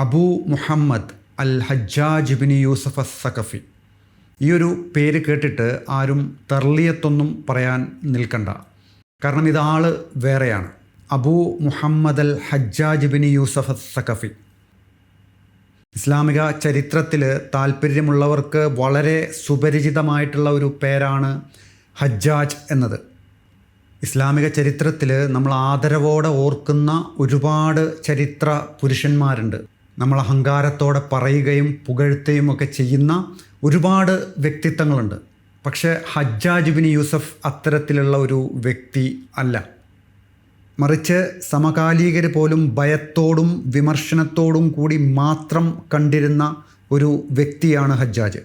Abu Muhammad al Hajjaj bin Yusuf as Saqafi ഈ ഒരു പേര് കേട്ടിട്ട് ആരും തെർലിയത്തൊന്നും പറയാൻ നിൽക്കണ്ട. കാരണം ഇതാൾ വേറെയാണ്. Abu Muhammad al Hajjaj bin Yusuf as Saqafi ഇസ്ലാമിക ചരിത്രത്തിൽ താല്പര്യമുള്ളവർക്ക് വളരെ സുപരിചിതമായിട്ടുള്ള ഒരു പേരാണ് ഹജ്ജാജ് എന്നത്. ഇസ്ലാമിക ചരിത്രത്തിൽ നമ്മൾ ആദരവോടെ ഓർക്കുന്ന ഒരുപാട് ചരിത്ര പുരുഷന്മാരുണ്ട്. നമ്മൾ അഹങ്കാരത്തോടെ പറയുകയും പുകഴ്ത്തുകയും ഒക്കെ ചെയ്യുന്ന ഒരുപാട് വ്യക്തിത്വങ്ങളുണ്ട്. പക്ഷേ ഹജ്ജാജ് ബിൻ യൂസഫ് അത്തരത്തിലുള്ള ഒരു വ്യക്തി അല്ല. മറിച്ച് സമകാലികർ പോലും ഭയത്തോടും വിമർശനത്തോടും കൂടി മാത്രം കണ്ടിരുന്ന ഒരു വ്യക്തിയാണ് ഹജ്ജാജ്.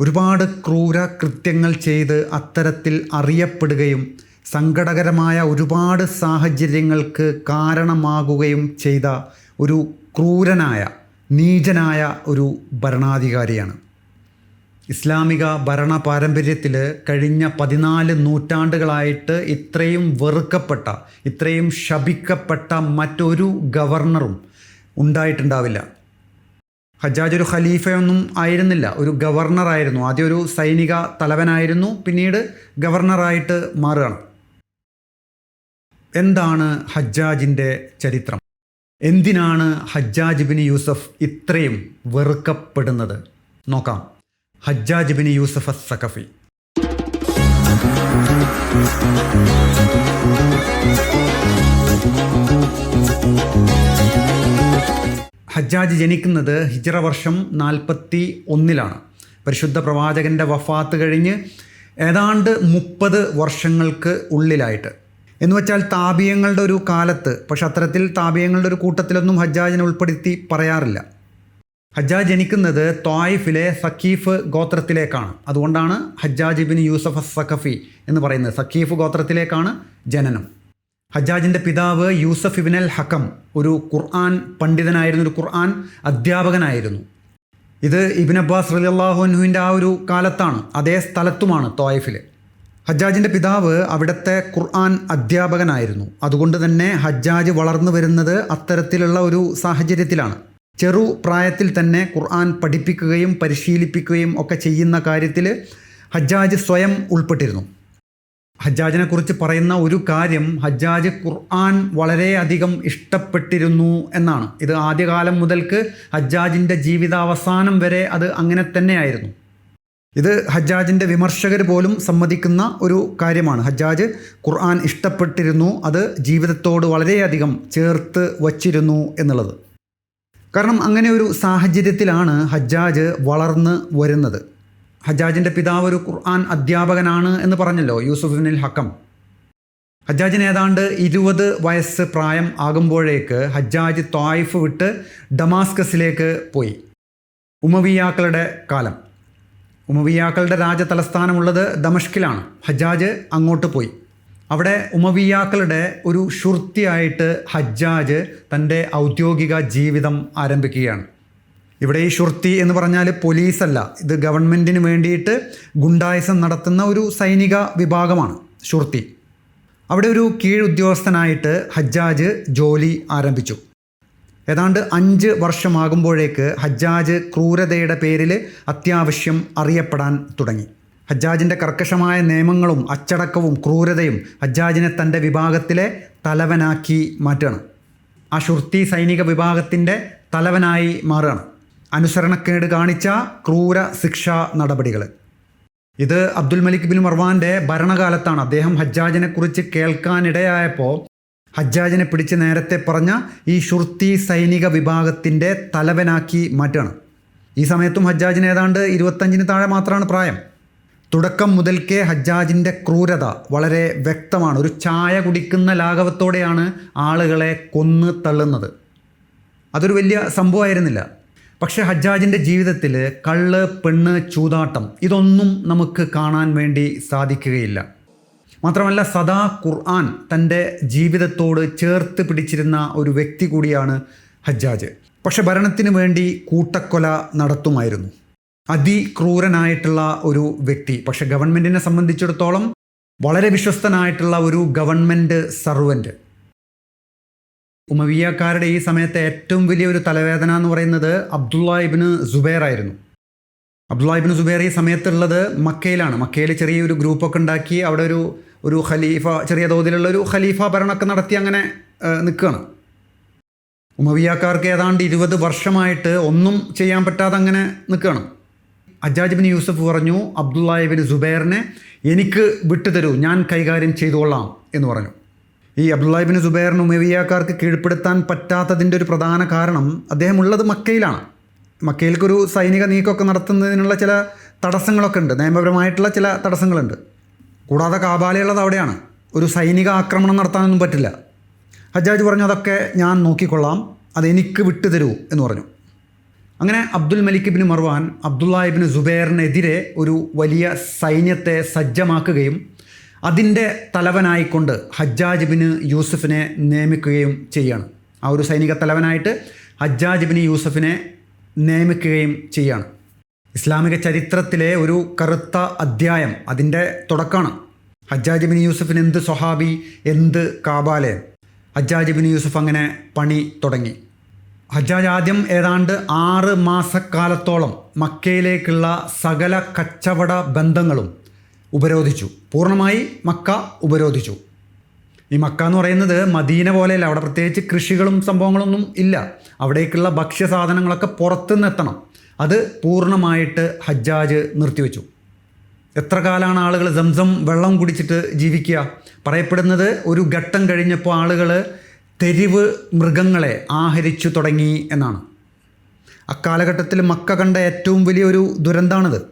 ഒരുപാട് ക്രൂര കൃത്യങ്ങൾ ചെയ്ത് അത്തരത്തിൽ അറിയപ്പെടുകയും സങ്കടകരമായ ഒരുപാട് സാഹചര്യങ്ങൾക്ക് കാരണമാകുകയും ചെയ്ത ഒരു ക്രൂരനായ നീചനായ ഒരു ഭരണാധികാരിയാണ്. ഇസ്ലാമിക ഭരണ പാരമ്പര്യത്തിൽ കഴിഞ്ഞ പതിനാല് നൂറ്റാണ്ടുകളായിട്ട് ഇത്രയും വെറുക്കപ്പെട്ട ഇത്രയും ശപിക്കപ്പെട്ട മറ്റൊരു ഗവർണറും ഉണ്ടായിട്ടുണ്ടാവില്ല. ഹജ്ജാജ് ഒരു ഖലീഫയൊന്നും ആയിരുന്നില്ല. ഒരു ഗവർണറായിരുന്നു. ആദ്യം ഒരു സൈനിക തലവനായിരുന്നു. പിന്നീട് ഗവർണറായിട്ട് മാറുകയാണ്. എന്താണ് ഹജ്ജാജിന്റെ ചരിത്രം? എന്തിനാണ് ഹജ്ജാജ് ബിൻ യൂസഫ് ഇത്രയും വെറുക്കപ്പെടുന്നത്? നോക്കാം. Hajjaj bin Yusuf Saqafi Hajjaj ജനിക്കുന്നത് ഹിജറ വർഷം നാൽപ്പത്തി ഒന്നിലാണ് പരിശുദ്ധ പ്രവാചകന്റെ വഫാത്ത് കഴിഞ്ഞ് ഏതാണ്ട് മുപ്പത് വർഷങ്ങൾക്ക് ഉള്ളിലായിട്ട്. എന്ന് വെച്ചാൽ താപീയങ്ങളുടെ ഒരു കാലത്ത് പക്ഷെ അത്തരത്തിൽ താപീയങ്ങളുടെ ഒരു കൂട്ടത്തിലൊന്നും ഹജ്ജാജിനെ ഉൾപ്പെടുത്തി പറയാറില്ല. ഹജ്ജാജ് ജനിക്കുന്നത് ത്വായിഫിലെ സഖീഫ് ഗോത്രത്തിലേക്കാണ്. അതുകൊണ്ടാണ് ഹജ്ജാജ് ബിൻ യൂസഫ് സഖഫി എന്ന് പറയുന്നത്. സഖീഫ് ഗോത്രത്തിലേക്കാണ് ജനനം. ഹജ്ജാജിന്റെ പിതാവ് യൂസഫ് ഇബിൻ അൽ ഹക്കം ഒരു ഖുർആൻ പണ്ഡിതനായിരുന്നു ഒരു ഖുർആൻ അധ്യാപകനായിരുന്നു. ഇത് ഇബിൻ അബ്ബാസ് റലി അള്ളാഹുനുവിന്റെ ആ ഒരു കാലത്താണ് അതേ സ്ഥലത്തുമാണ് തോയഫിൽ ഹജ്ജാജിന്റെ പിതാവ് അവിടുത്തെ ഖുർആൻ അധ്യാപകനായിരുന്നു. അതുകൊണ്ട് തന്നെ ഹജ്ജാജ് വളർന്നു വരുന്നത് അത്തരത്തിലുള്ള ഒരു സാഹചര്യത്തിലാണ്. ചെറു പ്രായത്തിൽ തന്നെ ഖുർആൻ പഠിപ്പിക്കുകയും പരിശീലിപ്പിക്കുകയും ഒക്കെ ചെയ്യുന്ന കാര്യത്തിൽ ഹജ്ജാജ് സ്വയം ഉൾപ്പെട്ടിരുന്നു. ഹജ്ജാജിനെക്കുറിച്ച് പറയുന്ന ഒരു കാര്യം ഹജ്ജാജ് ഖുർആൻ വളരെയധികം ഇഷ്ടപ്പെട്ടിരുന്നു എന്നാണ്. ഇത് ആദ്യകാലം മുതൽക്ക് ഹജ്ജാജിന്റെ ജീവിതാവസാനം വരെ അത് അങ്ങനെ തന്നെയായിരുന്നു. ഇത് ഹജ്ജാജിന്റെ വിമർശകർ പോലും സമ്മതിക്കുന്ന ഒരു കാര്യമാണ്. ഹജ്ജാജ് ഖുർആൻ ഇഷ്ടപ്പെട്ടിരുന്നു അത് ജീവിതത്തോട് വളരെയധികം ചേർത്ത് വച്ചിരുന്നു എന്നുള്ളത്. കാരണം അങ്ങനെ ഒരു സാഹചര്യത്തിലാണ് ഹജ്ജാജ് വളർന്ന് വരുന്നത്. ഹജ്ജാജിന്റെ പിതാവ് ഒരു ഖുർആൻ അധ്യാപകനാണ് എന്ന് പറഞ്ഞല്ലോ യൂസുഫിനിൽ ഹക്കം. ഹജ്ജാജിന് ഏതാണ്ട് ഇരുപത് വയസ്സ് പ്രായം ആകുമ്പോഴേക്ക് ഹജ്ജാജ് ത്വായിഫ് വിട്ട് ഡമാസ്കസിലേക്ക് പോയി. ഉമവിയാക്കളുടെ കാലം. ഉമവിയാക്കളുടെ രാജതലസ്ഥാനമുള്ളത് ദമഷ്കിലാണ്. ഹജ്ജാജ് അങ്ങോട്ട് പോയി. അവിടെ ഉമവിയാക്കളുടെ ഒരു ഷുർത്തിയായിട്ട് ഹജ്ജാജ് തന്റെ ഔദ്യോഗിക ജീവിതം ആരംഭിക്കുകയാണ്. ഇവിടെ ഈ ഷുർത്തി എന്ന് പറഞ്ഞാൽ പോലീസല്ല. ഇത് ഗവൺമെന്റിന് വേണ്ടിയിട്ട് ഗുണ്ടായസം നടത്തുന്ന ഒരു സൈനിക വിഭാഗമാണ് ഷുർത്തി അവിടെ ഒരു കീഴുദ്യോഗസ്ഥനായിട്ട് ഹജ്ജാജ് ജോലി ആരംഭിച്ചു. ഏതാണ്ട് അഞ്ച് വർഷമാകുമ്പോഴേക്ക് ഹജ്ജാജ് ക്രൂരതയുടെ പേരിൽ അത്യാവശ്യം അറിയപ്പെടാൻ തുടങ്ങി. ഹജ്ജാജിന്റെ കർക്കശമായ നിയമങ്ങളും അച്ചടക്കവും ക്രൂരതയും ഹജ്ജാജിനെ തന്റെ വിഭാഗത്തിലെ തലവനാക്കി മാറ്റണം ആ ഷുർത്തി സൈനിക വിഭാഗത്തിന്റെ തലവനായി മാറണം അനുസരണക്കേട് കാണിച്ച ക്രൂര ശിക്ഷാ നടപടികൾ. ഇത് അബ്ദുൽ മലിക് ബിൻ മർവാന്റെ ഭരണകാലത്താണ്. അദ്ദേഹം ഹജ്ജാജിനെക്കുറിച്ച് കേൾക്കാനിടയായപ്പോൾ ഹജ്ജാജിനെ പിടിച്ച് നേരത്തെ പറഞ്ഞ ഈ ഷുർത്തി സൈനിക വിഭാഗത്തിന്റെ തലവനാക്കി മാറ്റുകയാണ്. ഈ സമയത്തും ഹജ്ജാജിന് ഏതാണ്ട് ഇരുപത്തഞ്ചിന് താഴെ മാത്രമാണ് പ്രായം. തുടക്കം മുതൽക്കേ ഹജ്ജാജിന്റെ ക്രൂരത വളരെ വ്യക്തമാണ്. ഒരു ചായ കുടിക്കുന്ന ലാഘവത്തോടെയാണ് ആളുകളെ കൊന്ന് തള്ളുന്നത്. അതൊരു വലിയ സംഭവമായിരുന്നില്ല. പക്ഷേ ഹജ്ജാജിന്റെ ജീവിതത്തിൽ കള്ള് പെണ്ണ് ചൂതാട്ടം ഇതൊന്നും നമുക്ക് കാണാൻ വേണ്ടി സാധിക്കുകയില്ല. മാത്രമല്ല സദാ ഖുർആൻ തന്റെ ജീവിതത്തോട് ചേർത്ത് പിടിച്ചിരുന്ന ഒരു വ്യക്തി കൂടിയാണ് ഹജ്ജാജ്. പക്ഷെ ഭരണത്തിന് വേണ്ടി കൂട്ടക്കൊല നടത്തുമായിരുന്നു. അതിക്രൂരനായിട്ടുള്ള ഒരു വ്യക്തി. പക്ഷെ ഗവൺമെന്റിനെ സംബന്ധിച്ചിടത്തോളം വളരെ വിശ്വസ്തനായിട്ടുള്ള ഒരു ഗവൺമെന്റ് സർവന്റ് ഉമവിയക്കാരുടെ ഈ സമയത്തെ ഏറ്റവും വലിയ ഒരു തലവേദന എന്ന് പറയുന്നത് അബ്ദുള്ള ഇബിന് സുബൈർ ആയിരുന്നു. അബ്ദുള്ള ഇബിന് സുബൈർ ഈ സമയത്തുള്ളത് മക്കയിലാണ്. മക്കയിൽ ചെറിയൊരു ഗ്രൂപ്പൊക്കെ ഉണ്ടാക്കി അവിടെ ഒരു ഒരു ഖലീഫ ചെറിയ തോതിലുള്ള ഒരു ഖലീഫ ഭരണമൊക്കെ നടത്തി അങ്ങനെ നിൽക്കുകയാണ് ഉമവിയാക്കാർക്ക് ഏതാണ്ട് ഇരുപത് വർഷമായിട്ട് ഒന്നും ചെയ്യാൻ പറ്റാതെ അങ്ങനെ നിൽക്കുകയാണ് അജാജ് ബിൻ യൂസഫ് പറഞ്ഞു അബ്ദുല്ലാഹിബിൻ സുബൈറിനെ എനിക്ക് വിട്ടുതരൂ ഞാൻ കൈകാര്യം ചെയ്തുകൊള്ളാം എന്ന് പറഞ്ഞു. ഈ അബ്ദുല്ലാഹിബിൻ സുബൈറിന് ഉമവിയാക്കാർക്ക് കീഴ്പ്പെടുത്താൻ പറ്റാത്തതിന്റെ ഒരു പ്രധാന കാരണം അദ്ദേഹം ഉള്ളത് മക്കയിലാണ്. മക്കയിലേക്കൊരു സൈനിക നീക്കമൊക്കെ നടത്തുന്നതിനുള്ള ചില തടസ്സങ്ങളൊക്കെ ഉണ്ട്. നിയമപരമായിട്ടുള്ള ചില തടസ്സങ്ങളുണ്ട്. കൂടാതെ കാബാലയുള്ളത് അവിടെയാണ്. ഒരു സൈനിക ആക്രമണം നടത്താനൊന്നും പറ്റില്ല. ഹജ്ജാജ് പറഞ്ഞു അതൊക്കെ ഞാൻ നോക്കിക്കൊള്ളാം. അതെനിക്ക് വിട്ടുതരൂ എന്ന് പറഞ്ഞു. അങ്ങനെ അബ്ദുൽ മലിക് ബിൻ മർവാൻ അബ്ദുല്ലാഹിബിന് സുബൈറിനെതിരെ ഒരു വലിയ സൈന്യത്തെ സജ്ജമാക്കുകയും അതിന്റെ തലവനായിക്കൊണ്ട് ഹജ്ജാജ് ബിന് യൂസഫിനെ നിയമിക്കുകയും ചെയ്യുകയാണ് ആ ഒരു സൈനിക തലവനായിട്ട് ഹജ്ജാജ് ബിന് യൂസഫിനെ നിയമിക്കുകയും ചെയ്യുകയാണ് ഇസ്ലാമിക ചരിത്രത്തിലെ ഒരു കറുത്ത അധ്യായം അതിന്റെ തുടക്കമാണ്. ഹജ്ജാജ് ബിൻ യൂസഫിന് എന്ത് സ്വഹാബി എന്ത് കാബാലെ? ഹജ്ജാജ് ബിൻ യൂസഫ് അങ്ങനെ പണി തുടങ്ങി. ഹജ്ജാജ് ആദ്യം ഏതാണ്ട് ആറ് മാസക്കാലത്തോളം മക്കയിലേക്കുള്ള സകല കച്ചവട ബന്ധങ്ങളും ഉപരോധിച്ചു. പൂർണമായി മക്ക ഉപരോധിച്ചു. ഈ മക്ക എന്ന് പറയുന്നത് മദീന പോലെയല്ല. അവിടെ പ്രത്യേകിച്ച് കൃഷികളും സംഭവങ്ങളൊന്നും ഇല്ല. അവിടേക്കുള്ള ഭക്ഷ്യസാധനങ്ങളൊക്കെ പുറത്തുനിന്ന് എത്തണം അത് പൂർണമായിട്ട് ഹജ്ജാജ് നിർത്തിവെച്ചു. എത്ര കാലമാണ് ആളുകൾ സംസം വെള്ളം കുടിച്ചിട്ട് ജീവിക്കുക? പറയപ്പെടുന്നത് ഒരു ഘട്ടം കഴിഞ്ഞപ്പോൾ ആളുകൾ തെരുവ് മൃഗങ്ങളെ ആഹരിച്ചു തുടങ്ങി എന്നാണ്. അക്കാലഘട്ടത്തിൽ മക്ക കണ്ട ഏറ്റവും വലിയൊരു ദുരന്താണത്.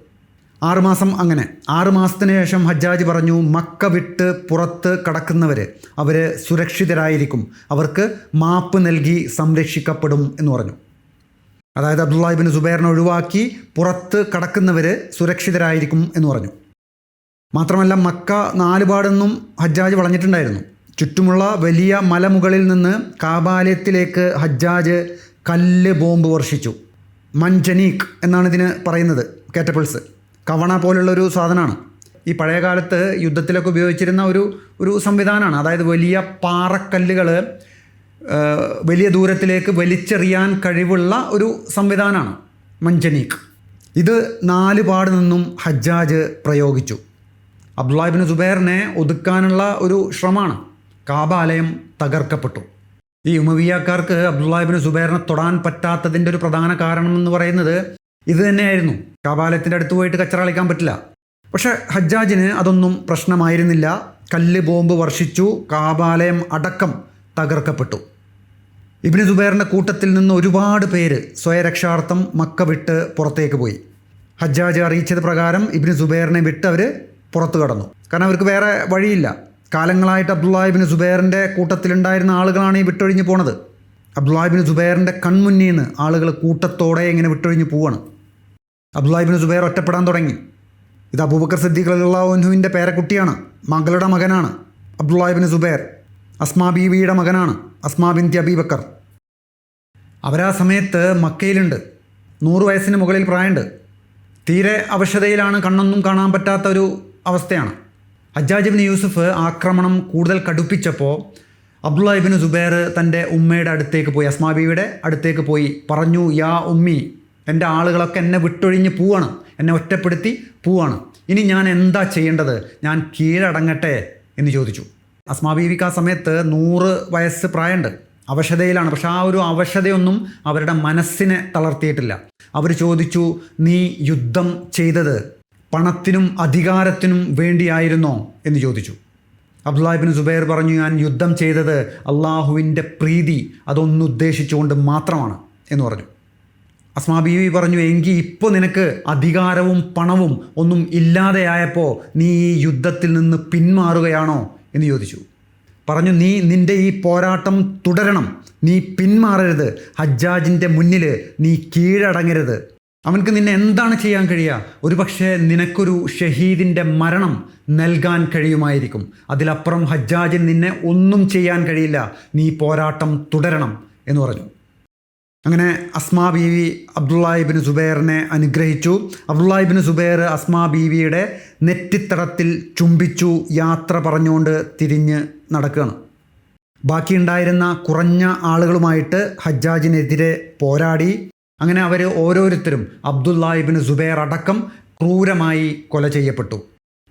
ആറുമാസം അങ്ങനെ. ആറുമാസത്തിന് ശേഷം ഹജ്ജാജ് പറഞ്ഞു മക്ക വിട്ട് പുറത്ത് കടക്കുന്നവർ അവർ സുരക്ഷിതരായിരിക്കും. അവർക്ക് മാപ്പ് നൽകി സംരക്ഷിക്കപ്പെടും എന്ന് പറഞ്ഞു. അതായത് അബ്ദുല്ലാഹിബിൻ സുബൈറിനെ ഒഴിവാക്കി പുറത്ത് കടക്കുന്നവർ സുരക്ഷിതരായിരിക്കും എന്ന് പറഞ്ഞു. മാത്രമല്ല മക്ക നാലുപാടെന്നും ഹജ്ജാജ് വളഞ്ഞിട്ടുണ്ടായിരുന്നു. ചുറ്റുമുള്ള വലിയ മലമുകളിൽ നിന്ന് കാബാലയത്തിലേക്ക് ഹജ്ജാജ് കല്ല് ബോംബ് വർഷിച്ചു. മഞ്ചനീക്ക് എന്നാണ് ഇതിന് പറയുന്നത് കാറ്റപ്പിൾസ്. കവണ പോലുള്ളൊരു സാധനമാണ്. ഈ പഴയ കാലത്ത് യുദ്ധത്തിലൊക്കെ ഉപയോഗിച്ചിരുന്ന ഒരു ഒരു സംവിധാനമാണ്. അതായത് വലിയ പാറക്കല്ലുകൾ വലിയ ദൂരത്തിലേക്ക് വലിച്ചെറിയാൻ കഴിവുള്ള ഒരു സംവിധാനമാണ് മഞ്ചനീക്ക് ഇത് നാല് പാട് നിന്നും ഹജ്ജാജ് പ്രയോഗിച്ചു. അബ്ദുല്ലാഹിബിൻ സുബൈറിനെ ഒതുക്കാനുള്ള ഒരു ശ്രമമാണ്. കാബാലയം തകർക്കപ്പെട്ടു. ഈ ഉമവിയാക്കാർക്ക് അബ്ദുല്ലാഹിബിൻ സുബൈറിനെ തൊടാൻ പറ്റാത്തതിന്റെ ഒരു പ്രധാന കാരണം എന്ന് പറയുന്നത് ഇത് തന്നെയായിരുന്നു. കാബാലയത്തിന്റെ അടുത്ത് പോയിട്ട് കച്ചറ കളിക്കാൻ പറ്റില്ല. പക്ഷേ ഹജ്ജാജിന് അതൊന്നും പ്രശ്നമായിരുന്നില്ല. കല്ല് ബോംബ് വർഷിച്ചു. കാബാലയം അടക്കം തകർക്കപ്പെട്ടു. ഇബിന് ദുബേറിന്റെ കൂട്ടത്തിൽ നിന്ന് ഒരുപാട് പേര് സ്വയരക്ഷാർത്ഥം മക്ക വിട്ട് പുറത്തേക്ക് പോയി. ഹജ്ജാജ് അറിയിച്ചത് പ്രകാരം ഇബിന് സുബൈറിനെ വിട്ട് അവർ പുറത്തു കടന്നു. കാരണം അവർക്ക് വേറെ വഴിയില്ല. കാലങ്ങളായിട്ട് അബ്ദുല്ലാഹിബിന് സുബൈറിന്റെ കൂട്ടത്തിലുണ്ടായിരുന്ന ആളുകളാണ് ഈ വിട്ടൊഴിഞ്ഞു പോണത്. അബ്ദുല്ലാഹിബിന് സുബൈറിന്റെ കൺമുന്നിൽ നിന്ന് ആളുകൾ കൂട്ടത്തോടെ ഇങ്ങനെ വിട്ടൊഴിഞ്ഞു പോവാണ്. അബ്ദുല്ലാഹിബിന് സുബൈർ ഒറ്റപ്പെടാൻ തുടങ്ങി. ഇത് അബൂബക്കർ സിദ്ദീഖ് അള്ളാഹുവിന്റെ പേരക്കുട്ടിയാണ്. മകളുടെ മകനാണ് അബ്ദുല്ലാഹിബിന് സുബൈർ അസ്മാ ബീവിയുടെ മകനാണ് അസ്മാ ബിന്തി അബീബക്കർ. അവരാ സമയത്ത് മക്കയിലുണ്ട്. നൂറ് വയസ്സിന് മുകളിൽ പ്രായമുണ്ട്. തീരെ അവശതയിലാണ് കണ്ണൊന്നും കാണാൻ പറ്റാത്ത ഒരു അവസ്ഥയാണ്. അജാജിബിന് യൂസുഫ് ആക്രമണം കൂടുതൽ കടുപ്പിച്ചപ്പോൾ അബ്ദുള്ള ഇബിൻ സുബൈർ തന്റെ ഉമ്മയുടെ അടുത്തേക്ക് പോയി അസ്മാബിയുടെ അടുത്തേക്ക് പോയി പറഞ്ഞു യാ ഉമ്മി എന്റെ ആളുകളൊക്കെ എന്നെ വിട്ടൊഴിഞ്ഞ് പോവാണ്. എന്നെ ഒറ്റപ്പെടുത്തി പോവാണ്. ഇനി ഞാൻ എന്താ ചെയ്യേണ്ടത്? ഞാൻ കീഴടങ്ങട്ടെ? എന്ന് ചോദിച്ചു. അസ്മാബീവിക്ക് ആ സമയത്ത് നൂറ് വയസ്സ് പ്രായമുണ്ട്. അവശതയിലാണ്. പക്ഷെ ആ ഒരു അവശതയൊന്നും അവരുടെ മനസ്സിനെ തളർത്തിയിട്ടില്ല. അവർ ചോദിച്ചു നീ യുദ്ധം ചെയ്തത് പണത്തിനും അധികാരത്തിനും വേണ്ടിയായിരുന്നോ? എന്ന് ചോദിച്ചു. അബ്ദുല്ലാഹിബിൻ സുബൈർ പറഞ്ഞു ഞാൻ യുദ്ധം ചെയ്തത് അള്ളാഹുവിന്റെ പ്രീതി അതൊന്നുദ്ദേശിച്ചുകൊണ്ട് മാത്രമാണ് എന്ന് പറഞ്ഞു. അസ്മാ ബീവി പറഞ്ഞു എങ്കിൽ ഇപ്പോൾ നിനക്ക് അധികാരവും പണവും ഒന്നും ഇല്ലാതെയായപ്പോൾ നീ ഈ യുദ്ധത്തിൽ നിന്ന് പിന്മാറുകയാണോ? എന്ന് ചോദിച്ചു. പറഞ്ഞു നീ നിന്റെ ഈ പോരാട്ടം തുടരണം. നീ പിന്മാറരുത്. ഹജ്ജാജിന്റെ മുന്നിൽ നീ കീഴടങ്ങരുത്. അവനക്ക് നിന്നെ എന്താണ് ചെയ്യാൻ കഴിയുക? ഒരു പക്ഷേ നിനക്കൊരു ഷഹീദിന്റെ മരണം നൽകാൻ കഴിയുമായിരിക്കും. അതിലപ്പുറം ഹജ്ജാജിന് നിന്നെ ഒന്നും ചെയ്യാൻ കഴിയില്ല. നീ പോരാട്ടം തുടരണം എന്ന് പറഞ്ഞു. അങ്ങനെ അസ്മാ ബീവി അബ്ദുല്ലാഹിബിൻ സുബൈറിനെ അനുഗ്രഹിച്ചു. അബ്ദുല്ലാഹിബിൻ സുബൈർ അസ്മാ ബീവിയുടെ നെറ്റിത്തടത്തിൽ ചുംബിച്ചു യാത്ര പറഞ്ഞുകൊണ്ട് തിരിഞ്ഞ് നടക്കുകയാണ്. ബാക്കിയുണ്ടായിരുന്ന കുറഞ്ഞ ആളുകളുമായിട്ട് ഹജ്ജാജിനെതിരെ പോരാടി. അങ്ങനെ അവർ ഓരോരുത്തരും അബ്ദുല്ലാഹിബിന് സുബൈർ അടക്കം ക്രൂരമായി കൊല ചെയ്യപ്പെട്ടു.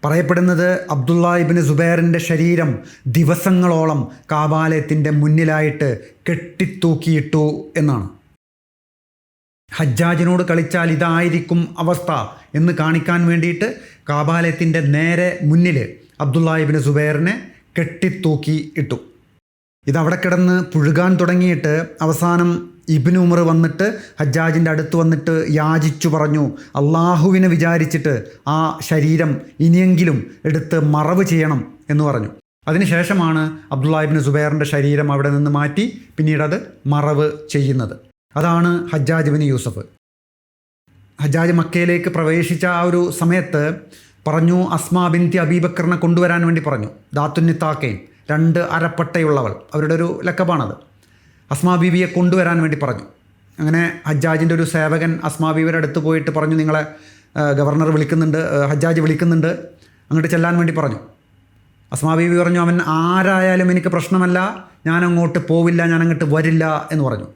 പറയപ്പെടുന്നത് അബ്ദുല്ലാഹിബിന് സുബൈറിന്റെ ശരീരം ദിവസങ്ങളോളം കാബാലയത്തിന്റെ മുന്നിലായിട്ട് കെട്ടിത്തൂക്കിയിട്ടു എന്നാണ്. ഹജ്ജാജിനോട് കളിച്ചാൽ ഇതായിരിക്കും അവസ്ഥ എന്ന് കാണിക്കാൻ വേണ്ടിയിട്ട് കാബാലയത്തിന്റെ നേരെ മുന്നിൽ അബ്ദുല്ലാഹിബിന് സുബൈറിനെ കെട്ടിത്തൂക്കി ഇട്ടു. ഇതവിടെ കിടന്ന് പുഴുകാൻ തുടങ്ങിയിട്ട് അവസാനം ഇബിന് ഉമർ വന്നിട്ട് ഹജ്ജാജിന്റെ അടുത്ത് വന്നിട്ട് യാചിച്ചു പറഞ്ഞു. അള്ളാഹുവിനെ വിചാരിച്ചിട്ട് ആ ശരീരം ഇനിയെങ്കിലും എടുത്ത് മറവ് ചെയ്യണം എന്ന് പറഞ്ഞു. അതിനുശേഷമാണ് അബ്ദുല്ലാഹിബിന് സുബൈറിന്റെ ശരീരം അവിടെ നിന്ന് മാറ്റി പിന്നീട് അത് മറവ് ചെയ്യുന്നത്. അതാണ് ഹജ്ജാജ് ബിൻ യൂസഫ്. ഹജ്ജാജ് മക്കയിലേക്ക് പ്രവേശിച്ച ആ ഒരു സമയത്ത് പറഞ്ഞു അസ്മാ ബിൻതി അബീബക്കറിനെ കൊണ്ടുവരാൻ വേണ്ടി പറഞ്ഞു. ദാത്തുന്നിത്താക്കയും രണ്ട് അരപ്പട്ടയുള്ളവൾ. അവരുടെ ഒരു ലക്കബാണത് അസ്മാ ബീബിയെ കൊണ്ടുവരാൻ വേണ്ടി പറഞ്ഞു. അങ്ങനെ ഹജ്ജാജിന്റെ ഒരു സേവകൻ അസ്മാ ബീബിയുടെ അടുത്ത് പോയിട്ട് പറഞ്ഞു നിങ്ങളെ ഗവർണർ വിളിക്കുന്നുണ്ട് ഹജ്ജാജ് വിളിക്കുന്നുണ്ട്. അങ്ങോട്ട് ചെല്ലാൻ വേണ്ടി പറഞ്ഞു. അസ്മാ ബീബി പറഞ്ഞു അവൻ ആരായാലും എനിക്ക് പ്രശ്നമല്ല. ഞാൻ അങ്ങോട്ട് പോവില്ല ഞാൻ അങ്ങോട്ട് വരില്ല എന്ന് പറഞ്ഞു.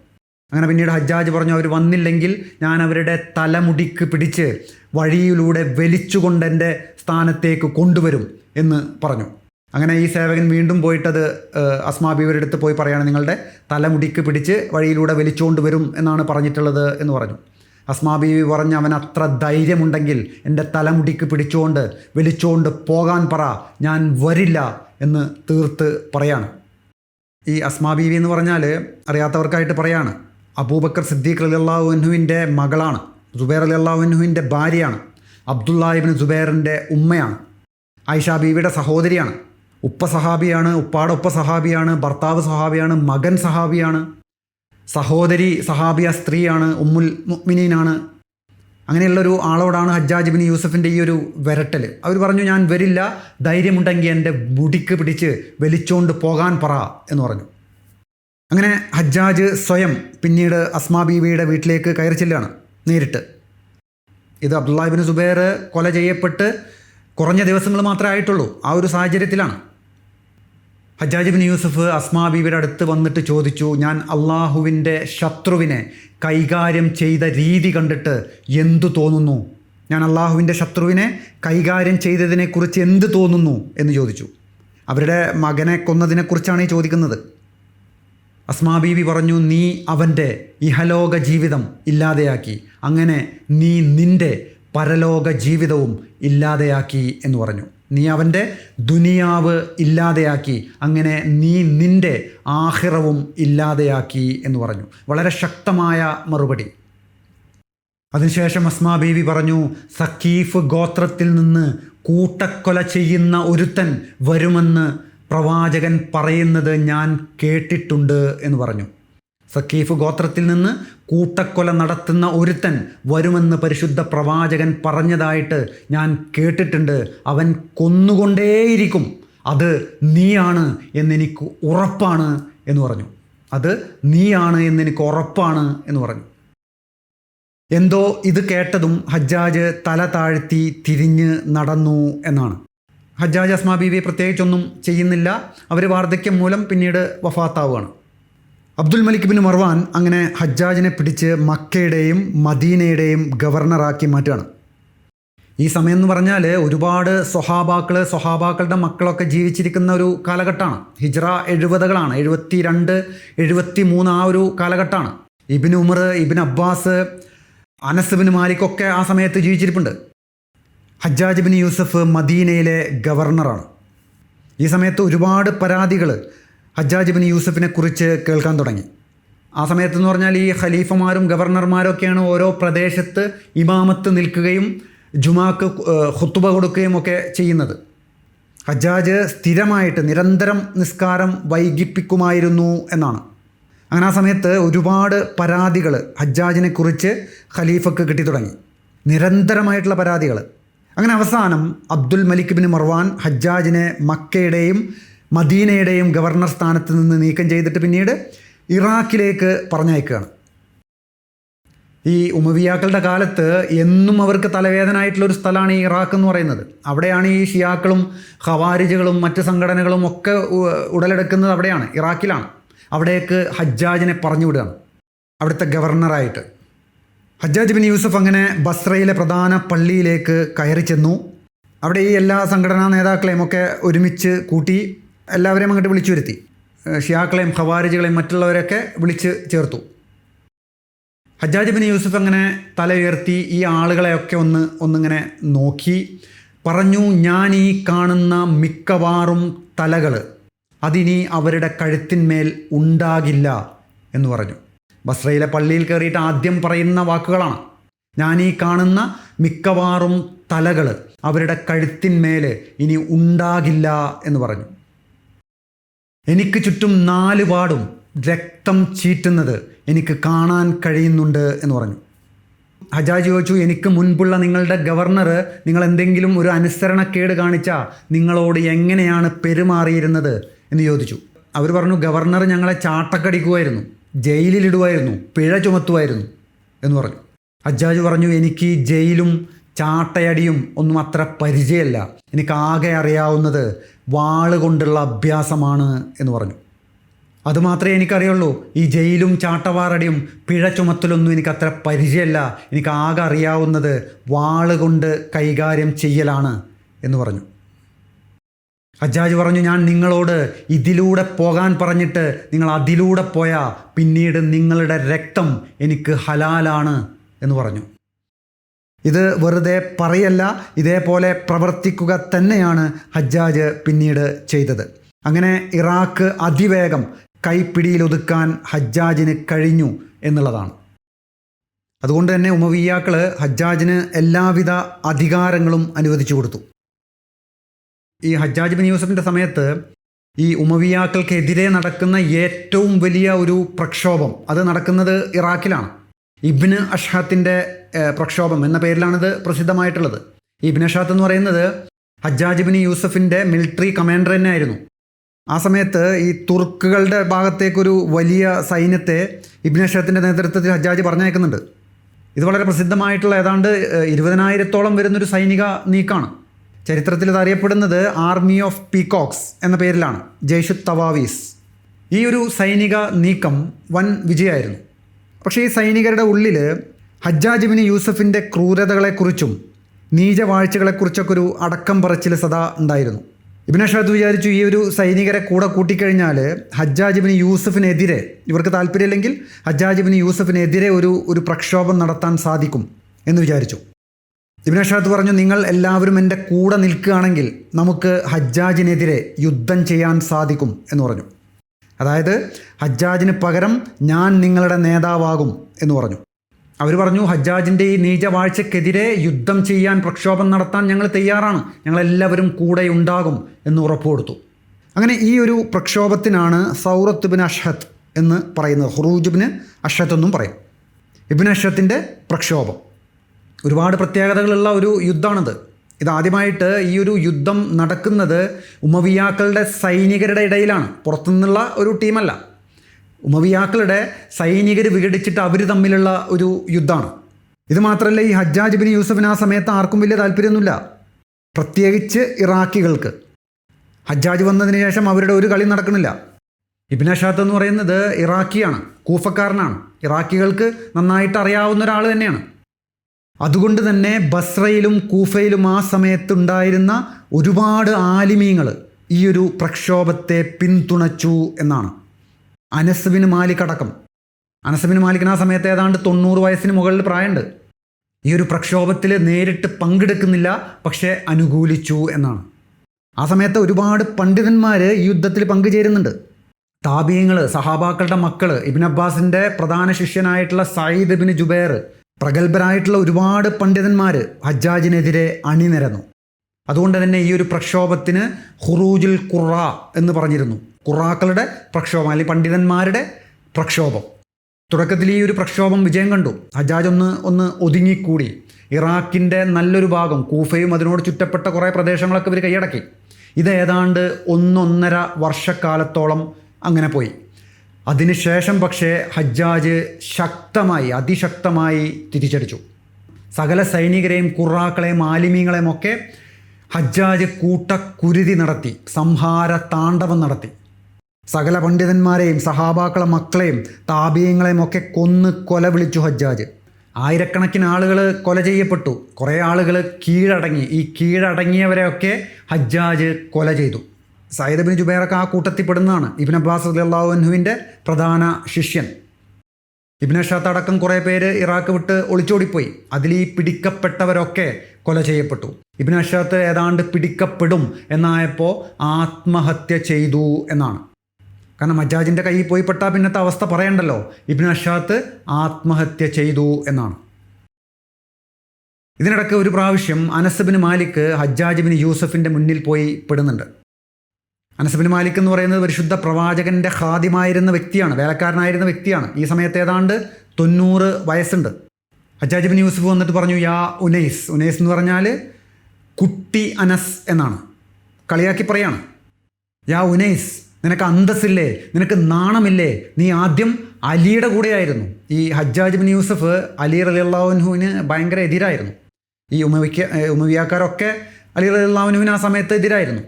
അങ്ങനെ പിന്നീട് ഹജ്ജാജ് പറഞ്ഞു അവർ വന്നില്ലെങ്കിൽ ഞാൻ അവരുടെ തലമുടിക്ക് പിടിച്ച് വഴിയിലൂടെ വലിച്ചുകൊണ്ട് എന്റെ സ്ഥാനത്തേക്ക് കൊണ്ടുവരും എന്ന് പറഞ്ഞു. അങ്ങനെ ഈ സേവകൻ വീണ്ടും പോയിട്ടത് ഏഹ്, അസ്മാ ബീവിയുടെ അടുത്ത് പോയി പറയാണ് നിങ്ങളുടെ തലമുടിക്ക് പിടിച്ച് വഴിയിലൂടെ വലിച്ചുകൊണ്ട് വരും എന്നാണ് പറഞ്ഞിട്ടുള്ളത് എന്ന് പറഞ്ഞു. അസ്മാബീവി പറഞ്ഞ് അവൻ അത്ര ധൈര്യമുണ്ടെങ്കിൽ എന്റെ തലമുടിക്ക് പിടിച്ചുകൊണ്ട് വലിച്ചുകൊണ്ട് പോകാൻ പറ ഞാൻ വരില്ല എന്ന് തീർത്ത് പറയാണ്. ഈ അസ്മാബീവി എന്ന് പറഞ്ഞാൽ അറിയാത്തവർക്കായിട്ട് പറയാണ് അബൂബക്കർ സിദ്ദീഖ് അലി അള്ളാഹുഹുവിന്റെ മകളാണ്. സുബൈർ അലി അള്ളാഹുവിന്റെ ഭാര്യയാണ്. അബ്ദുല്ലാഹിബിൻ സുബൈറിന്റെ ഉമ്മയാണ്. ആയിഷ ബീവിയുടെ സഹോദരിയാണ്. ഉപ്പ സഹാബിയാണ് ഉപ്പാട് ഉപ്പ സഹാബിയാണ് ഭർത്താവ് സഹാബിയാണ് മകൻ സഹാബിയാണ്. സഹോദരി സഹാബിയ സ്ത്രീയാണ് ഉമ്മുൽ മുഅ്മിനീനാണ്. അങ്ങനെയുള്ളൊരു ആളോടാണ് ഹജ്ജാജ് ബിൻ യൂസഫിന്റെ ഈ ഒരു വിരട്ടൽ അവർ പറഞ്ഞു ഞാൻ വരില്ല ധൈര്യമുണ്ടെങ്കിൽ എന്റെ മുടിക്ക് പിടിച്ച് വലിച്ചോണ്ട് പോകാൻ പറ എന്ന് പറഞ്ഞു. അങ്ങനെ ഹജ്ജാജ് സ്വയം പിന്നീട് അസ്മാ ബീവിയുടെ വീട്ടിലേക്ക് കയറി ചെല്ലുകയാണ്. നേരിട്ട്. ഇത് അബ്ദുല്ലാഹിബിൻ സുബൈർ കൊല ചെയ്യപ്പെട്ട് കുറഞ്ഞ ദിവസങ്ങൾ മാത്രമേ ആയിട്ടുള്ളൂ. ആ ഒരു സാഹചര്യത്തിലാണ്. ഹജ്ജാജ് ബിൻ യൂസഫ് അസ്മാ ബീവിയുടെ അടുത്ത് വന്നിട്ട് ചോദിച്ചു ഞാൻ അള്ളാഹുവിന്റെ ശത്രുവിനെ കൈകാര്യം ചെയ്ത രീതി കണ്ടിട്ട് എന്തു തോന്നുന്നു? ഞാൻ അള്ളാഹുവിന്റെ ശത്രുവിനെ കൈകാര്യം ചെയ്തതിനെക്കുറിച്ച് എന്ത് തോന്നുന്നു? എന്ന് ചോദിച്ചു. അവരുടെ മകനെ കൊന്നതിനെക്കുറിച്ചാണ് ഈ ചോദിക്കുന്നത്. അസ്മാ ബീവി പറഞ്ഞു നീ അവന്റെ ഇഹലോക ജീവിതം ഇല്ലാതെയാക്കി. അങ്ങനെ നീ നിന്റെ പരലോക ജീവിതവും ഇല്ലാതെയാക്കി എന്ന് പറഞ്ഞു. നീ അവന്റെ ദുനിയാവ് ഇല്ലാതെയാക്കി. അങ്ങനെ നീ നിന്റെ ആഹിറവും ഇല്ലാതെയാക്കി എന്ന് പറഞ്ഞു. വളരെ ശക്തമായ മറുപടി. അതിനുശേഷം അസ്മാ ബീവി പറഞ്ഞു സക്കീഫ് ഗോത്രത്തിൽ നിന്ന് കൂട്ടക്കൊല ചെയ്യുന്ന ഒരുത്തൻ വരുമെന്ന് പ്രവാചകൻ പറയുന്നത് ഞാൻ കേട്ടിട്ടുണ്ട് എന്ന് പറഞ്ഞു. സക്കീഫ് ഗോത്രത്തിൽ നിന്ന് കൂട്ടക്കൊല നടത്തുന്ന ഒരുത്തൻ വരുമെന്ന് പരിശുദ്ധ പ്രവാചകൻ പറഞ്ഞതായിട്ട് ഞാൻ കേട്ടിട്ടുണ്ട്. അവൻ കൊന്നുകൊണ്ടേയിരിക്കും. അത് നീയാണ് എന്നെനിക്ക് ഉറപ്പാണ് എന്ന് പറഞ്ഞു. അത് നീയാണ് എന്നെനിക്ക് ഉറപ്പാണ് എന്ന് പറഞ്ഞു. എന്തോ ഇത് കേട്ടതും ഹജ്ജാജ് തല താഴ്ത്തി തിരിഞ്ഞ് നടന്നു എന്നാണ്. ഹജ്ജാജ് അസ്മ ബീവിയെ പ്രത്യേകിച്ചൊന്നും ചെയ്യുന്നില്ല. അവർ വാർദ്ധക്യം മൂലം പിന്നീട് വഫാത്താവുകയാണ്. അബ്ദുൽ മലിക് ബിൻ മർവാൻ അങ്ങനെ ഹജ്ജാജിനെ പിടിച്ച് മക്കയുടെയും മദീനയുടെയും ഗവർണറാക്കി മാറ്റുകയാണ്. ഈ സമയം എന്ന് പറഞ്ഞാൽ ഒരുപാട് സ്വഹാബാക്കൾ സ്വഹാബാക്കളുടെ മക്കളൊക്കെ ജീവിച്ചിരിക്കുന്ന ഒരു കാലഘട്ടമാണ്. ഹിജ്റ എഴുപതുകളാണ് എഴുപത്തി രണ്ട് എഴുപത്തി മൂന്ന് ആ ഒരു കാലഘട്ടമാണ്. Ibn Umar Ibn Abbas Anas bin മാലിക്കൊക്കെ ആ സമയത്ത് ജീവിച്ചിരിപ്പുണ്ട്. ഹജ്ജാജ് ബിൻ യൂസഫ് മദീനയിലെ ഗവർണറാണ്. ഈ സമയത്ത് ഒരുപാട് പരാതികൾ ഹജ്ജാജ് ബിൻ യൂസഫിനെ കുറിച്ച് കേൾക്കാൻ തുടങ്ങി. ആ സമയത്ത് എന്ന് പറഞ്ഞാൽ ഈ ഖലീഫമാരും ഗവർണർമാരൊക്കെയാണ് ഓരോ പ്രദേശത്ത് ഇമാമത്ത് നിൽക്കുകയും ജുമാക്ക് ഹുത്തുബ കൊടുക്കുകയും ഒക്കെ ചെയ്യുന്നത്. ഹജ്ജാജ് സ്ഥിരമായിട്ട് നിരന്തരം നിസ്കാരം വൈകിപ്പിക്കുമായിരുന്നു എന്നാണ്. അങ്ങനെ ആ സമയത്ത് ഒരുപാട് പരാതികൾ ഹജ്ജാജിനെ കുറിച്ച് ഖലീഫക്ക് കിട്ടി തുടങ്ങി. നിരന്തരമായിട്ടുള്ള പരാതികൾ അങ്ങനെ അവസാനം അബ്ദുൽ മലിക് ബിൻ മർവാൻ ഹജ്ജാജിനെ മക്കയുടെയും മദീനയുടെയും ഗവർണർ സ്ഥാനത്ത് നിന്ന് നീക്കം ചെയ്തിട്ട് പിന്നീട് ഇറാഖിലേക്ക് പറഞ്ഞയക്കുകയാണ്. ഈ ഉമവിയാക്കളുടെ കാലത്ത് എന്നും അവർക്ക് തലവേദനയായിട്ടുള്ള ഒരു സ്ഥലമാണ് ഈ ഇറാഖ് എന്ന് പറയുന്നത്. അവിടെയാണ് ഈ ഷിയാക്കളും ഹവാരിജുകളും മറ്റ് സംഘടനകളും ഒക്കെ ഉടലെടുക്കുന്നത് അവിടെയാണ് ഇറാഖിലാണ്. അവിടേക്ക് ഹജ്ജാജിനെ പറഞ്ഞു വിടുകയാണ്. അവിടുത്തെ ഗവർണറായിട്ട്. ഹജ്ജാജ് ബിൻ യൂസഫ് അങ്ങനെ ബസ്രയിലെ പ്രധാന പള്ളിയിലേക്ക് കയറി ചെന്നു. അവിടെ ഈ എല്ലാ സംഘടനാ നേതാക്കളെയും ഒക്കെ ഒരുമിച്ച് കൂട്ടി എല്ലാവരെയും അങ്ങോട്ട് വിളിച്ചു വരുത്തി. ഷിയാക്കളെയും ഖവാരിജുകളെയും മറ്റുള്ളവരെയൊക്കെ വിളിച്ച് ചേർത്തു. ഹജ്ജാജ് ബിൻ യൂസഫ് അങ്ങനെ തല ഉയർത്തി ഈ ആളുകളെയൊക്കെ ഒന്ന് ഒന്നിങ്ങനെ നോക്കി. പറഞ്ഞു ഞാൻ ഈ കാണുന്ന മിക്കവാറും തലകൾ അതിനി അവരുടെ കഴുത്തിന്മേൽ ഉണ്ടാകില്ല എന്ന് പറഞ്ഞു. ബസ്രയിലെ പള്ളിയിൽ കയറിയിട്ട് ആദ്യം പറയുന്ന വാക്കുകളാണ്. ഞാൻ ഈ കാണുന്ന മിക്കവാറും തലകൾ അവരുടെ കഴുത്തിന്മേൽ ഇനി ഉണ്ടാകില്ല എന്ന് പറഞ്ഞു. എനിക്ക് ചുറ്റും നാല് പാടും രക്തം ചീറ്റുന്നത് എനിക്ക് കാണാൻ കഴിയുന്നുണ്ട് എന്ന് പറഞ്ഞു. ഹജാജ് ചോദിച്ചു എനിക്ക് മുൻപുള്ള നിങ്ങളുടെ ഗവർണർ നിങ്ങൾ എന്തെങ്കിലും ഒരു അനുസരണക്കേട് കാണിച്ചാൽ നിങ്ങളോട് എങ്ങനെയാണ് പെരുമാറിയിരുന്നത്? എന്ന് ചോദിച്ചു. അവർ പറഞ്ഞു ഗവർണർ ഞങ്ങളെ ചാട്ടക്കടിക്കുമായിരുന്നു ജയിലിലിടുമായിരുന്നു പിഴ ചുമത്തുമായിരുന്നു എന്ന് പറഞ്ഞു. അജ്ജാജ് പറഞ്ഞു എനിക്ക് ജയിലും ചാട്ടയടിയും ഒന്നും അത്ര പരിചയമല്ല എനിക്ക് ആകെ അറിയാവുന്നത് വാൾ കൊണ്ടുള്ള അഭ്യാസമാണ് എന്ന് പറഞ്ഞു. അതുമാത്രമേ എനിക്കറിയുള്ളൂ. ഈ ജയിലും ചാട്ടവാറടിയും പിഴ ചുമത്തലൊന്നും എനിക്ക് അത്ര പരിചയമല്ല എനിക്ക് ആകെ അറിയാവുന്നത് വാൾ കൊണ്ട് കൈകാര്യം ചെയ്യലാണ് എന്ന് പറഞ്ഞു. ഹജ്ജാജ് പറഞ്ഞു ഞാൻ നിങ്ങളോട് ഇതിലൂടെ പോകാൻ പറഞ്ഞിട്ട് നിങ്ങൾ അതിലൂടെ പോയാൽ പിന്നീട് നിങ്ങളുടെ രക്തം എനിക്ക് ഹലാലാണ് എന്ന് പറഞ്ഞു. ഇത് വെറുതെ പറയല്ല ഇതേപോലെ പ്രവർത്തിക്കുക തന്നെയാണ് ഹജ്ജാജ് പിന്നീട് ചെയ്തത്. അങ്ങനെ ഇറാഖ് അതിവേഗം കൈപ്പിടിയിലൊതുക്കാൻ ഹജ്ജാജിന് കഴിഞ്ഞു എന്നുള്ളതാണ്. അതുകൊണ്ട് തന്നെ ഉമവിയാക്കൾ ഹജ്ജാജിന് എല്ലാവിധ അധികാരങ്ങളും അനുവദിച്ചു കൊടുത്തു. ഈ ഹജ്ജാജ് ബിൻ യൂസഫിന്റെ സമയത്ത് ഈ ഉമവിയാക്കൾക്കെതിരെ നടക്കുന്ന ഏറ്റവും വലിയ ഒരു പ്രക്ഷോഭം അത് നടക്കുന്നത് ഇറാഖിലാണ്. ഇബ്ന് അഷാത്തിന്റെ പ്രക്ഷോഭം എന്ന പേരിലാണിത് പ്രസിദ്ധമായിട്ടുള്ളത്. ഇബിൻ അഷാത്ത് എന്ന് പറയുന്നത് ഹജ്ജാജ് ബിൻ യൂസഫിന്റെ മിലിറ്ററി കമാൻഡർ തന്നെ ആയിരുന്നു ആ സമയത്ത് ഈ തുർക്കുകളുടെ ഭാഗത്തേക്കൊരു വലിയ സൈന്യത്തെ ഇബിൻ അഷാത്തിന്റെ നേതൃത്വത്തിൽ ഹജ്ജാജ് പറഞ്ഞയക്കുന്നുണ്ട്. ഇത് വളരെ പ്രസിദ്ധമായിട്ടുള്ള ഏതാണ്ട് ഇരുപതിനായിരത്തോളം വരുന്നൊരു സൈനിക നീക്കമാണ് ചരിത്രത്തിൽ ഇത് അറിയപ്പെടുന്നത് ആർമി ഓഫ് പീകോക്സ് എന്ന പേരിലാണ്. ജയ്ഷു തവാവീസ്. ഈ ഒരു സൈനിക നീക്കം വൻ വിജയമായിരുന്നു. പക്ഷേ ഈ സൈനികരുടെ ഉള്ളിൽ ഹജ്ജാജ് ബിൻ യൂസഫിന്റെ ക്രൂരതകളെക്കുറിച്ചും നീചവാഴ്ചകളെക്കുറിച്ചൊക്കെ ഒരു അടക്കം പറച്ചിൽ സദാ ഉണ്ടായിരുന്നു. ഇബിൻ അഷാദ് വിചാരിച്ചു ഈ ഒരു സൈനികരെ കൂടെ കൂട്ടിക്കഴിഞ്ഞാൽ ഹജ്ജാജ് ബിൻ യൂസഫിനെതിരെ ഇവർക്ക് താല്പര്യമില്ലെങ്കിൽ ഹജ്ജാജ് ബിൻ യൂസഫിനെതിരെ ഒരു ഒരു പ്രക്ഷോഭം നടത്താൻ സാധിക്കും എന്ന് വിചാരിച്ചു. അഷാദ് പറഞ്ഞു നിങ്ങൾ എല്ലാവരും എന്റെ കൂടെ നിൽക്കുകയാണെങ്കിൽ നമുക്ക് ഹജ്ജാജിനെതിരെ യുദ്ധം ചെയ്യാൻ സാധിക്കും എന്ന് പറഞ്ഞു. അതായത് ഹജ്ജാജിന് പകരം ഞാൻ നിങ്ങളുടെ നേതാവാകും എന്ന് പറഞ്ഞു. അവർ പറഞ്ഞു ഹജ്ജാജിന്റെ ഈ നീചവാഴ്ചക്കെതിരെ യുദ്ധം ചെയ്യാൻ പ്രക്ഷോഭം നടത്താൻ ഞങ്ങൾ തയ്യാറാണ്. ഞങ്ങളെല്ലാവരും കൂടെ ഉണ്ടാകും എന്ന് ഉറപ്പ് കൊടുത്തു. അങ്ങനെ ഈ ഒരു പ്രക്ഷോഭത്തിനാണ് സൗറത്ത് ബിൻ അഷ്ഹത്ത് എന്ന് പറയുന്നത്. ഹുറൂജ് ബിൻ അഷ്ഹത്ത് എന്നും പറയും. ഇബിൻ അഷ്ഹത്തിന്റെ പ്രക്ഷോഭം. ഒരുപാട് പ്രത്യേകതകളുള്ള ഒരു യുദ്ധമാണത്. ഇതാദ്യമായിട്ട് ഈ ഒരു യുദ്ധം നടക്കുന്നത് ഉമവിയാക്കളുടെ സൈനികരുടെ ഇടയിലാണ്. പുറത്തുനിന്നുള്ള ഒരു ടീമല്ല. ഉമവിയാക്കളുടെ സൈനികർ വിഘടിച്ചിട്ട് അവർ തമ്മിലുള്ള ഒരു യുദ്ധമാണ്. ഇത് മാത്രമല്ല ഈ ഹജ്ജാജ് ബിൻ യൂസഫിന് ആ സമയത്ത് ആർക്കും വലിയ താല്പര്യമൊന്നുമില്ല. പ്രത്യേകിച്ച് ഇറാഖികൾക്ക്. ഹജ്ജാജ് വന്നതിന് ശേഷം അവരുടെ ഒരു കളി നടക്കണില്ല ഇബിൻ അഷാത്ത് എന്ന് പറയുന്നത് ഇറാഖിയാണ് കൂഫക്കാരനാണ്. ഇറാഖികൾക്ക് നന്നായിട്ട് അറിയാവുന്ന ഒരാൾ തന്നെയാണ്. അതുകൊണ്ട് തന്നെ ബസ്രയിലും കൂഫയിലും ആ സമയത്തുണ്ടായിരുന്ന ഒരുപാട് ആലിമീങ്ങൾ ഈ ഒരു പ്രക്ഷോഭത്തെ പിന്തുണച്ചു എന്നാണ്. അനസ്ബിന് മാലിക് അടക്കം. അനസ്ബിന് മാലിക്കിന് ആ സമയത്ത് ഏതാണ്ട് തൊണ്ണൂറ് വയസ്സിന് മുകളിൽ പ്രായമുണ്ട്. ഈ ഒരു പ്രക്ഷോഭത്തിൽ നേരിട്ട് പങ്കെടുക്കുന്നില്ല പക്ഷേ അനുകൂലിച്ചു എന്നാണ്. ആ സമയത്ത് ഒരുപാട് പണ്ഡിതന്മാർ ഈ യുദ്ധത്തിൽ പങ്കുചേരുന്നുണ്ട്. താബീങ്ങൾ സഹാബാക്കളുടെ മക്കൾ ഇബിൻ അബ്ബാസിന്റെ പ്രധാന ശിഷ്യനായിട്ടുള്ള സയ്യിദ് ഇബിൻ ജുബൈർ പ്രഗത്ഭരായിട്ടുള്ള ഒരുപാട് പണ്ഡിതന്മാർ ഹജ്ജാജിനെതിരെ അണിനിരന്നു. അതുകൊണ്ട് തന്നെ ഈ ഒരു പ്രക്ഷോഭത്തിന് ഹുറൂജുൽ ഖുറ എന്ന് പറഞ്ഞിരുന്നു. ഖുറാക്കളുടെ പ്രക്ഷോഭം അല്ലെങ്കിൽ പണ്ഡിതന്മാരുടെ പ്രക്ഷോഭം. തുടക്കത്തിൽ ഈ ഒരു പ്രക്ഷോഭം വിജയം കണ്ടു. ഹജ്ജാജ് ഒന്ന് ഒന്ന് ഒതുങ്ങിക്കൂടി. ഇറാഖിന്റെ നല്ലൊരു ഭാഗം കൂഫയും അതിനോട് ചുറ്റപ്പെട്ട കുറേ പ്രദേശങ്ങളൊക്കെ ഇവർ കൈയടക്കി. ഇത് ഏതാണ്ട് ഒന്നൊന്നര വർഷക്കാലത്തോളം അങ്ങനെ പോയി. അതിനുശേഷം പക്ഷേ ഹജ്ജാജ് ശക്തമായി അതിശക്തമായി തിരിച്ചടിച്ചു. സകല സൈനികരെയും കുറാക്കളെയും ആലിമീങ്ങളെയും ഒക്കെ ഹജ്ജാജ് കൂട്ടക്കുരുതി നടത്തി സംഹാര താണ്ഡവം നടത്തി. സകല പണ്ഡിതന്മാരെയും സഹാബാക്കളെ മക്കളെയും താപീയങ്ങളെയും ഒക്കെ കൊന്ന് കൊല വിളിച്ചു ഹജ്ജാജ്. ആയിരക്കണക്കിന് ആളുകൾ കൊല ചെയ്യപ്പെട്ടു. കുറേ ആളുകൾ കീഴടങ്ങി. ഈ കീഴടങ്ങിയവരെയൊക്കെ ഹജ്ജാജ് കൊല ചെയ്തു. സയ്യിദ് ബിൻ ജുബൈറൊക്കെ ആ കൂട്ടത്തിൽ പെടുന്നതാണ് ഇബിൻ അബ്ബാസ് അള്ളാഹുവിന്റെ പ്രധാന ശിഷ്യൻ. ഇബ്നഷാത്ത് അടക്കം കുറേ പേര് ഇറാഖ് വിട്ട് ഒളിച്ചോടിപ്പോയി. അതിൽ ഈ പിടിക്കപ്പെട്ടവരൊക്കെ കൊല ചെയ്യപ്പെട്ടു. ഇബ്നഷാത്ത് ഏതാണ്ട് പിടിക്കപ്പെടും എന്നായപ്പോൾ ആത്മഹത്യ ചെയ്തു എന്നാണ്. കാരണം മജാജിന്റെ കയ്യിൽ പോയി പെട്ടാൽ പിന്നത്തെ അവസ്ഥ പറയണ്ടല്ലോ. ഇബിൻ അഷാത്ത് ആത്മഹത്യ ചെയ്തു എന്നാണ്. ഇതിനിടയ്ക്ക് ഒരു പ്രാവശ്യം അനസബിന് മാലിക് ബിൻ യൂസഫിന്റെ മുന്നിൽ പോയി പെടുന്നുണ്ട്. അനസബിൻ മാലിക് എന്ന് പറയുന്നത് പരിശുദ്ധ പ്രവാചകന്റെ ഖാദിമായിരുന്ന വ്യക്തിയാണ് വേലക്കാരനായിരുന്ന വ്യക്തിയാണ്. ഈ സമയത്ത് ഏതാണ്ട് തൊണ്ണൂറ് വയസ്സുണ്ട്. അജാജിബിൻ യൂസുഫ് വന്നിട്ട് പറഞ്ഞു യാ ഉനൈസ്. ഉനൈസ് എന്ന് പറഞ്ഞാൽ കുട്ടി അനസ് എന്നാണ്. കളിയാക്കി പറയാണ്. യാ ഉനൈസ് നിനക്ക് അന്തസ്സില്ലേ? നിനക്ക് നാണമില്ലേ? നീ ആദ്യം അലിയുടെ കൂടെയായിരുന്നു. ഈ ഹജ്ജാജ് ബിൻ യൂസഫ് അലി റലി അള്ളാഹുനുവിന് ഭയങ്കര എതിരായിരുന്നു. ഈ ഉമവിക്ക ഉമവിയാക്കാരൊക്കെ അലി റലി അള്ളാഹുനുവിന് ആ സമയത്ത് എതിരായിരുന്നു.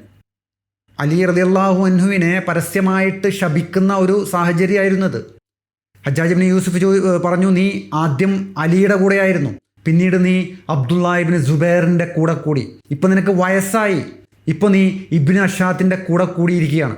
അലി റതിയല്ലാഹു അൻഹുവിനെ പരസ്യമായിട്ട് ശപിക്കുന്ന ഒരു സാഹചര്യമായിരുന്നത്. ഹജ്ജാജ് ബിൻ യൂസുഫ് ചോ പറഞ്ഞു നീ ആദ്യം അലിയുടെ കൂടെയായിരുന്നു. പിന്നീട് നീ അബ്ദുല്ലാഹിബിന് ജുബൈറിന്റെ കൂടെ കൂടി. ഇപ്പം നിനക്ക് വയസ്സായി. ഇപ്പോൾ നീ ഇബിൻ അഷാത്തിന്റെ കൂടെ കൂടിയിരിക്കുകയാണ്.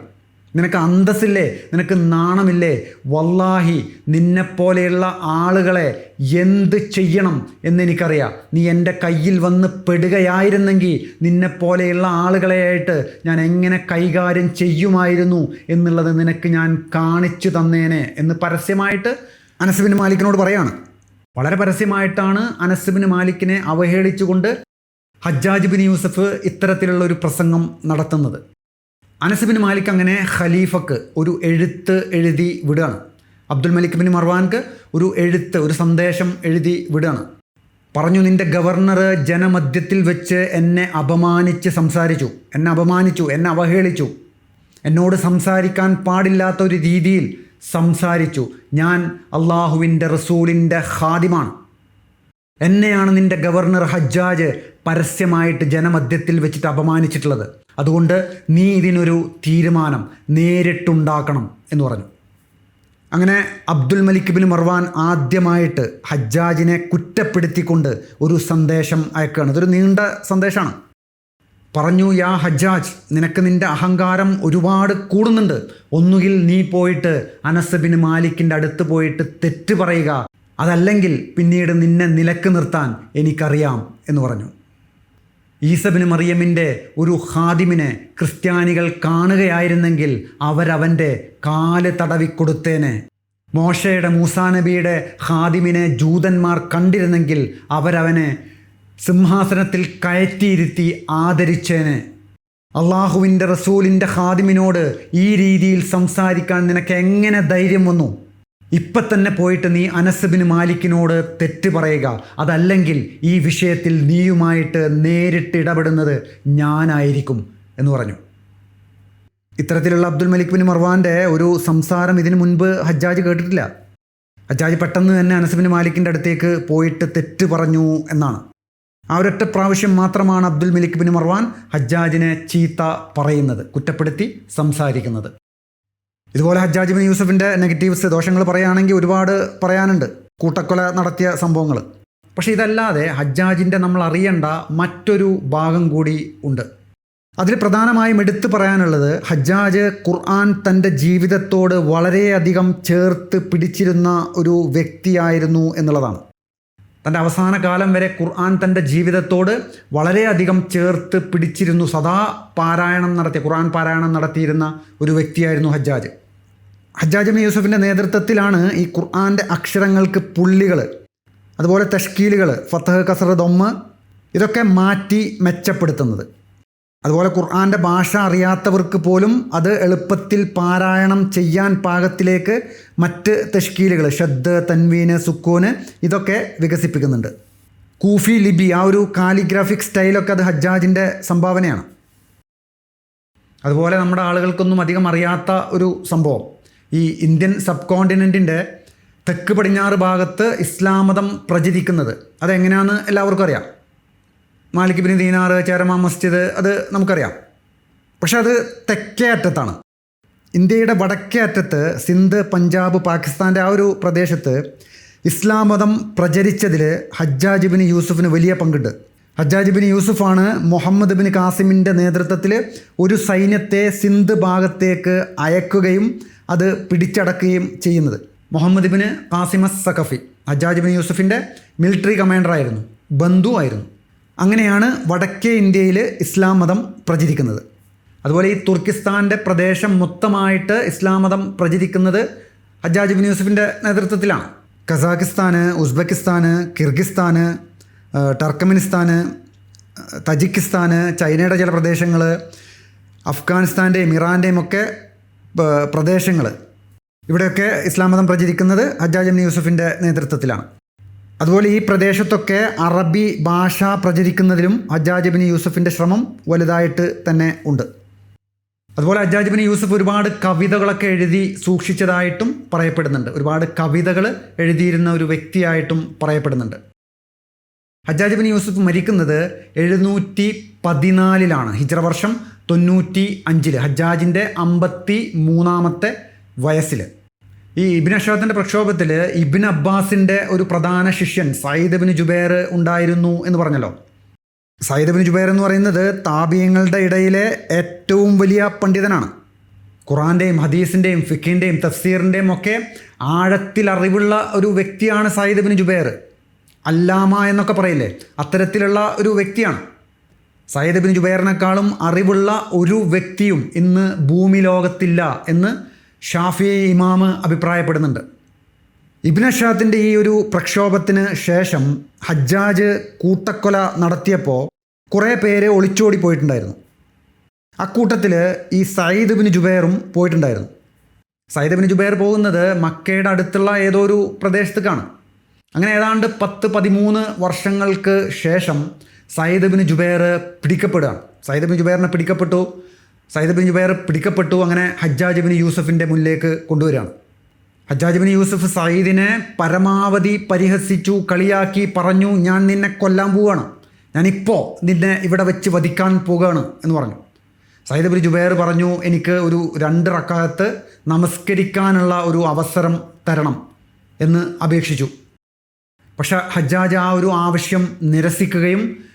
നിനക്ക് അന്തസ്സില്ലേ? നിനക്ക് നാണമില്ലേ? വല്ലാഹി നിന്നെപ്പോലെയുള്ള ആളുകളെ എന്ത് ചെയ്യണം എന്നെനിക്കറിയാം. നീ എന്റെ കയ്യിൽ വന്ന് പെടുകയായിരുന്നെങ്കിൽ നിന്നെപ്പോലെയുള്ള ആളുകളെയായിട്ട് ഞാൻ എങ്ങനെ കൈകാര്യം ചെയ്യുമായിരുന്നു എന്നുള്ളത് നിനക്ക് ഞാൻ കാണിച്ചു തന്നേനെ എന്ന് പരസ്യമായിട്ട് അനസുബിൻ മാലിക്കിനോട് പറയാണ്. വളരെ പരസ്യമായിട്ടാണ് അനസുബിൻ മാലിക്കിനെ അവഹേളിച്ചുകൊണ്ട് ഹജ്ജാജ് ബിൻ യൂസഫ് ഇത്തരത്തിലുള്ള ഒരു പ്രസംഗം നടത്തുന്നത്. അനസ് ബിൻ മാലിക് അങ്ങനെ ഖലീഫക്ക് ഒരു എഴുത്ത് എഴുതി വിടുകയാണ്. അബ്ദുൽ മലിക് ബിൻ മർവാൻക്ക് ഒരു എഴുത്ത് ഒരു സന്ദേശം എഴുതി വിടുകയാണ്. പറഞ്ഞു നിന്റെ ഗവർണർ ജനമധ്യത്തിൽ വെച്ച് എന്നെ അപമാനിച്ച് സംസാരിച്ചു. എന്നെ അപമാനിച്ചു എന്നെ അവഹേളിച്ചു. എന്നോട് സംസാരിക്കാൻ പാടില്ലാത്ത ഒരു രീതിയിൽ സംസാരിച്ചു. ഞാൻ അള്ളാഹുവിന്റെ റസൂലിന്റെ ഖാദിമാണ്. എന്നെയാണ് നിന്റെ ഗവർണർ ഹജ്ജാജ് പരസ്യമായിട്ട് ജനമധ്യത്തിൽ വെച്ചിട്ട് അപമാനിച്ചിട്ടുള്ളത്. അതുകൊണ്ട് നീ ഇതിനൊരു തീരുമാനം നേരിട്ടുണ്ടാക്കണം എന്ന് പറഞ്ഞു. അങ്ങനെ അബ്ദുൽ മലിക് ബിൻ മർവാൻ ആദ്യമായിട്ട് ഹജ്ജാജിനെ കുറ്റപ്പെടുത്തിക്കൊണ്ട് ഒരു സന്ദേശം അയക്കുകയാണ്. ഇതൊരു നീണ്ട സന്ദേശമാണ്. പറഞ്ഞു യാ ഹജ്ജാജ് നിനക്ക് നിന്റെ അഹങ്കാരം ഒരുപാട് കൂടുന്നുണ്ട്. ഒന്നുകിൽ നീ പോയിട്ട് അനസ് ബിൻ മാലിക്കിന്റെ അടുത്ത് പോയിട്ട് തെറ്റ് പറയുക അതല്ലെങ്കിൽ പിന്നീട് നിന്നെ നിലയ്ക്ക് നിർത്താൻ എനിക്കറിയാം എന്ന് പറഞ്ഞു. ഈസബിന് മറിയമിന്റെ ഒരു ഹാദിമിനെ ക്രിസ്ത്യാനികൾ കാണുകയായിരുന്നെങ്കിൽ അവരവന്റെ കാൽ തടവിക്കൊടുത്തേനെ. മോശയുടെ മൂസാനബിയുടെ ഹാദിമിനെ ജൂതന്മാർ കണ്ടിരുന്നെങ്കിൽ അവരവനെ സിംഹാസനത്തിൽ കയറ്റിയിരുത്തി ആദരിച്ചേനെ. അള്ളാഹുവിന്റെ റസൂലിന്റെ ഹാദിമിനോട് ഈ രീതിയിൽ സംസാരിക്കാൻ നിനക്ക് എങ്ങനെ ധൈര്യം വന്നു? ഇപ്പം തന്നെ പോയിട്ട് നീ അനസബിന് മാലിക്കിനോട് തെറ്റ് പറയുക. അതല്ലെങ്കിൽ ഈ വിഷയത്തിൽ നീയുമായിട്ട് നേരിട്ട് ഇടപെടുന്നത് ഞാനായിരിക്കും എന്ന് പറഞ്ഞു. ഇത്തരത്തിലുള്ള അബ്ദുൽ മലിക് ബിൻ മർവാന്റെ ഒരു സംസാരം ഇതിനു മുൻപ് ഹജ്ജാജ് കേട്ടിട്ടില്ല. ഹജ്ജാജ് പെട്ടെന്ന് തന്നെ അനസബിൻ മാലിക്കിന്റെ അടുത്തേക്ക് പോയിട്ട് തെറ്റ് പറഞ്ഞു എന്നാണ്. ആ ഒരൊറ്റ പ്രാവശ്യം മാത്രമാണ് അബ്ദുൽ മലിക് ബിൻ മർവാൻ ഹജ്ജാജിനെ ചീത്ത പറയുന്നത് കുറ്റപ്പെടുത്തി സംസാരിക്കുന്നത്. ഇതുപോലെ ഹജ്ജാജ് ബിൻ യൂസഫിന്റെ നെഗറ്റീവ്സ് ദോഷങ്ങൾ പറയുകയാണെങ്കിൽ ഒരുപാട് പറയാനുണ്ട്. കൂട്ടക്കൊല നടത്തിയ സംഭവങ്ങൾ. പക്ഷേ ഇതല്ലാതെ ഹജ്ജാജിന്റെ നമ്മൾ അറിയേണ്ട മറ്റൊരു ഭാഗം കൂടി ഉണ്ട്. അതിൽ പ്രധാനമായും എടുത്തു പറയാനുള്ളത് ഹജ്ജാജ് ഖുർആൻ തന്റെ ജീവിതത്തോട് വളരെയധികം ചേർത്ത് പിടിച്ചിരുന്ന ഒരു വ്യക്തിയായിരുന്നു എന്നുള്ളതാണ്. തന്റെ അവസാന കാലം വരെ ഖുർആൻ തന്റെ ജീവിതത്തോട് വളരെയധികം ചേർത്ത് പിടിച്ചിരുന്നു. സദാ പാരായണം നടത്തിയ ഖുർആൻ പാരായണം നടത്തിയിരുന്ന ഒരു വ്യക്തിയായിരുന്നു ഹജ്ജാജ്. ഹജ്ജാജ് യൂസഫിന്റെ നേതൃത്വത്തിലാണ് ഈ ഖുർആാന്റെ അക്ഷരങ്ങൾക്ക് പുള്ളികൾ അതുപോലെ തഷ്കീലുകൾ ഫത്തഹ് കസർ ദൊമ്മ് ഇതൊക്കെ മാറ്റി മെച്ചപ്പെടുത്തുന്നത്. അതുപോലെ ഖുർആാന്റെ ഭാഷ അറിയാത്തവർക്ക് പോലും അത് എളുപ്പത്തിൽ പാരായണം ചെയ്യാൻ പാകത്തിലേക്ക് മറ്റ് തഷ്കീലുകൾ ഷദ് തൻവീന് സുക്കൂന് ഇതൊക്കെ വികസിപ്പിക്കുന്നുണ്ട്. കൂഫി ലിബി ആ ഒരു കാലിഗ്രാഫിക് സ്റ്റൈലൊക്കെ അത് ഹജ്ജാജിന്റെ സംഭാവനയാണ്. അതുപോലെ നമ്മുടെ ആളുകൾക്കൊന്നും അധികം അറിയാത്ത ഒരു സംഭവം. ഈ ഇന്ത്യൻ സബ് കോണ്ടിനെന്റിന്റെ തെക്ക് പടിഞ്ഞാറ് ഭാഗത്ത് ഇസ്ലാമതം പ്രചരിക്കുന്നത്. അതെങ്ങനെയാണെന്ന് എല്ലാവർക്കും അറിയാം. മാലിക് ബിൻ ദീനാർ ചേരമാ മസ്ജിദ് അത് നമുക്കറിയാം. പക്ഷെ അത് തെക്കേ അറ്റത്താണ്. ഇന്ത്യയുടെ വടക്കേ അറ്റത്ത് സിന്ധ് പഞ്ചാബ് പാകിസ്ഥാന്റെ ആ ഒരു പ്രദേശത്ത് ഇസ്ലാം മതം പ്രചരിച്ചതിൽ ഹജ്ജാജ് ബിൻ യൂസുഫിന് വലിയ പങ്കുണ്ട്. ഹജ്ജാജ് ബിൻ യൂസുഫാണ് മുഹമ്മദ് ബിൻ കാസിമിന്റെ നേതൃത്വത്തിൽ ഒരു സൈന്യത്തെ സിന്ധ് ഭാഗത്തേക്ക് അയക്കുകയും അത് പിടിച്ചടക്കുകയും ചെയ്യുന്നത്. മുഹമ്മദ് ബിന് കാസിമസ് സഖഫി അജാജ് ബിൻ യൂസഫിന്റെ മിലിറ്ററി കമാൻഡറായിരുന്നു ബന്ധു ആയിരുന്നു. അങ്ങനെയാണ് വടക്കേ ഇന്ത്യയിൽ ഇസ്ലാം മതം പ്രചരിക്കുന്നത്. അതുപോലെ ഈ തുർക്കിസ്ഥാന്റെ പ്രദേശം മൊത്തമായിട്ട് ഇസ്ലാം മതം പ്രചരിക്കുന്നത് ഹജ്ജാജ് ബിൻ യൂസഫിന്റെ നേതൃത്വത്തിലാണ്. കസാഖിസ്ഥാന് ഉസ്ബെക്കിസ്ഥാന് കിർഗിസ്ഥാന് ടർക്കമിനിസ്ഥാന് തജിക്കിസ്ഥാന് ചൈനയുടെ ചില പ്രദേശങ്ങൾ അഫ്ഗാനിസ്ഥാന്റെയും ഇറാന്റെയും ഒക്കെ പ്രദേശങ്ങൾ ഇവിടെയൊക്കെ ഇസ്ലാം മതം പ്രചരിക്കുന്നത് ഹജ്ജാജ് ബിൻ യൂസഫിന്റെ നേതൃത്വത്തിലാണ്. അതുപോലെ ഈ പ്രദേശത്തൊക്കെ അറബി ഭാഷ പ്രചരിക്കുന്നതിലും ഹജ്ജാജ് ബിൻ യൂസഫിന്റെ ശ്രമം വലുതായിട്ട് തന്നെ ഉണ്ട്. അതുപോലെ ഹജ്ജാജ് ബിൻ യൂസഫ് ഒരുപാട് കവിതകളൊക്കെ എഴുതി സൂക്ഷിച്ചതായിട്ടും പറയപ്പെടുന്നുണ്ട്. ഒരുപാട് കവിതകൾ എഴുതിയിരുന്ന ഒരു വ്യക്തിയായിട്ടും പറയപ്പെടുന്നുണ്ട്. ഹജ്ജാജ് ബിൻ യൂസഫ് മരിക്കുന്നത് എഴുന്നൂറ്റി പതിനാലിലാണ്. ഹിജ്ര വർഷം തൊണ്ണൂറ്റി അഞ്ചിൽ ഹജ്ജാജിന്റെ അമ്പത്തി മൂന്നാമത്തെ വയസ്സിൽ ഈ ഇബിൻ അഷാദിന്റെ പ്രക്ഷോഭത്തിൽ ഇബിൻ അബ്ബാസിന്റെ ഒരു പ്രധാന ശിഷ്യൻ സയ്യിദ് ബിൻ ജുബേർ ഉണ്ടായിരുന്നു എന്ന് പറഞ്ഞല്ലോ. സയ്യിദ് ബിൻ ജുബൈർ എന്ന് പറയുന്നത് താബിയങ്ങളുടെ ഇടയിലെ ഏറ്റവും വലിയ പണ്ഡിതനാണ്. ഖുറാന്റെയും ഹദീസിന്റെയും ഫിക്കിന്റെയും തഫ്സീറിന്റെയും ഒക്കെ ആഴത്തിൽ അറിവുള്ള ഒരു വ്യക്തിയാണ് സയ്യിദ് ബിൻ ജുബൈർ. അല്ലാമ എന്നൊക്കെ പറയില്ലേ? അത്തരത്തിലുള്ള ഒരു വ്യക്തിയാണ്. സയ്യിദ് ബിൻ ജുബൈറിനേക്കാളും അറിവുള്ള ഒരു വ്യക്തിയും ഇന്ന് ഭൂമി ലോകത്തില്ല എന്ന് ഷാഫി ഇമാമ് അഭിപ്രായപ്പെടുന്നുണ്ട്. ഇബ്ന ഷാത്തിന്റെ ഈ ഒരു പ്രക്ഷോഭത്തിന് ശേഷം ഹജ്ജാജ് കൂട്ടക്കൊല നടത്തിയപ്പോൾ കുറേ പേര് ഒളിച്ചോടി പോയിട്ടുണ്ടായിരുന്നു. അക്കൂട്ടത്തിൽ ഈ സയ്യിദ് ബിൻ ജുബൈറും പോയിട്ടുണ്ടായിരുന്നു. സയ്യിദ് ബിൻ ജുബൈർ പോകുന്നത് മക്കയുടെ അടുത്തുള്ള ഏതോ ഒരു പ്രദേശത്തേക്കാണ് അങ്ങനെ ഏതാണ്ട് പത്ത് പതിമൂന്ന് വർഷങ്ങൾക്ക് ശേഷം സയ്യിദ് ബിൻ ജുബൈർ പിടിക്കപ്പെടുകയാണ് സയ്യിദ് ബിൻ ജുബൈറിനെ പിടിക്കപ്പെട്ടു. സയ്യിദ് ബിൻ ജുബൈർ പിടിക്കപ്പെട്ടു. അങ്ങനെ ഹജ്ജാജ് ബിൻ യൂസഫിന്റെ മുന്നിലേക്ക് കൊണ്ടുവരികയാണ്. ഹജ്ജാജ് ബിൻ യൂസഫ് സയ്യിദിനെ പരമാവധി പരിഹസിച്ചു കളിയാക്കി പറഞ്ഞു ഞാൻ നിന്നെ കൊല്ലാൻ പോവുകയാണ് ഞാനിപ്പോൾ നിന്നെ ഇവിടെ വെച്ച് വധിക്കാൻ പോവുകയാണ് എന്ന് പറഞ്ഞു. സയ്യിദ് ബിൻ ജുബൈർ പറഞ്ഞു എനിക്ക് ഒരു രണ്ട് റക്കാലത്ത് നമസ്കരിക്കാനുള്ള ഒരു അവസരം തരണം എന്ന് അപേക്ഷിച്ചു. പക്ഷെ ഹജ്ജാജ് ആ ഒരു ആവശ്യം നിരസിക്കുകയും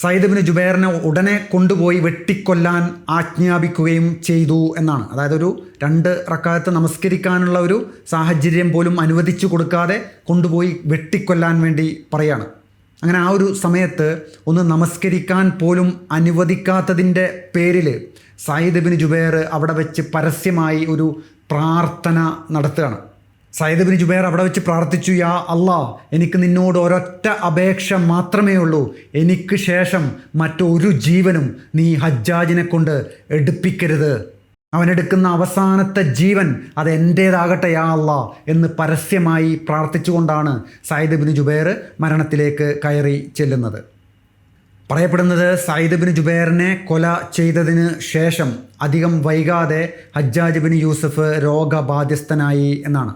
സയ്യിദ് ബിൻ ജുബൈറിനെ ഉടനെ കൊണ്ടുപോയി വെട്ടിക്കൊല്ലാൻ ആജ്ഞാപിക്കുകയും ചെയ്തു എന്നാണ്. അതായത് ഒരു രണ്ട് റക്കാലത്ത് നമസ്കരിക്കാനുള്ള ഒരു സാഹചര്യം പോലും അനുവദിച്ചു കൊടുക്കാതെ കൊണ്ടുപോയി വെട്ടിക്കൊല്ലാൻ വേണ്ടി പറയാണ്. അങ്ങനെ ആ ഒരു സമയത്ത് ഒന്ന് നമസ്കരിക്കാൻ പോലും അനുവദിക്കാത്തതിന്റെ പേരിൽ സയ്യിദ് ബിൻ ജുബൈർ അവിടെ വെച്ച് പരസ്യമായി ഒരു പ്രാർത്ഥന നടത്തുകയാണ്. സയ്യിദ് ബിൻ ജുബൈർ അവിടെ വെച്ച് പ്രാർത്ഥിച്ചു യാ അള്ളാ എനിക്ക് നിന്നോട് ഒരൊറ്റ അപേക്ഷ മാത്രമേ ഉള്ളൂ. എനിക്ക് ശേഷം മറ്റൊരു ജീവനും നീ ഹജ്ജാജിനെ കൊണ്ട് എടുപ്പിക്കരുത്. അവനെടുക്കുന്ന അവസാനത്തെ ജീവൻ അത് എന്റേതാകട്ടെ യാ അള്ളാ എന്ന് പരസ്യമായി പ്രാർത്ഥിച്ചുകൊണ്ടാണ് സയ്യിദ് ബിൻ ജുബൈർ മരണത്തിലേക്ക് കയറി ചെല്ലുന്നത്. പറയപ്പെടുന്നത് സയ്യിദ് ബിൻ ജുബൈറിനെ കൊല ചെയ്തതിന് ശേഷം അധികം വൈകാതെ ഹജ്ജാജ് ബിൻ യൂസഫ് രോഗബാധ്യസ്ഥനായി എന്നാണ്.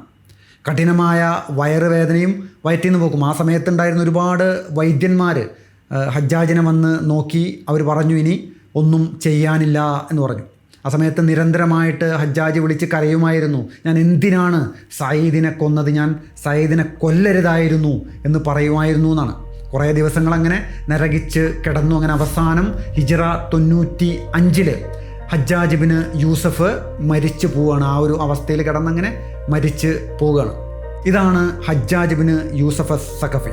കഠിനമായ വയറുവേദനയും നിന്ന് പോക്കും ആ സമയത്തുണ്ടായിരുന്ന ഒരുപാട് വൈദ്യന്മാർ ഹജ്ജാജിനെ വന്ന് നോക്കി അവർ പറഞ്ഞു ഇനി ഒന്നും ചെയ്യാനില്ല എന്ന് പറഞ്ഞു. ആ സമയത്ത് നിരന്തരമായിട്ട് ഹജ്ജാജ് വിളിച്ച് കരയുമായിരുന്നു. ഞാൻ എന്തിനാണ് സയ്യിദിനെ കൊന്നത്? ഞാൻ സയ്യിദിനെ കൊല്ലരുതായിരുന്നു എന്ന് പറയുമായിരുന്നു എന്നാണ്. കുറേ ദിവസങ്ങൾ അങ്ങനെ നരകിച്ച് കിടന്നു. അങ്ങനെ അവസാനം ഹിജറ തൊണ്ണൂറ്റി അഞ്ചിൽ ഹജ്ജാജ് ബിന് യൂസഫ് മരിച്ചു പോവുകയാണ് ആ ഒരു അവസ്ഥയിൽ കിടന്നങ്ങനെ മരിച്ച് പോവുകയാണ് ഇതാണ് ഹജ്ജാജിബിന് യൂസഫ് സഖഫി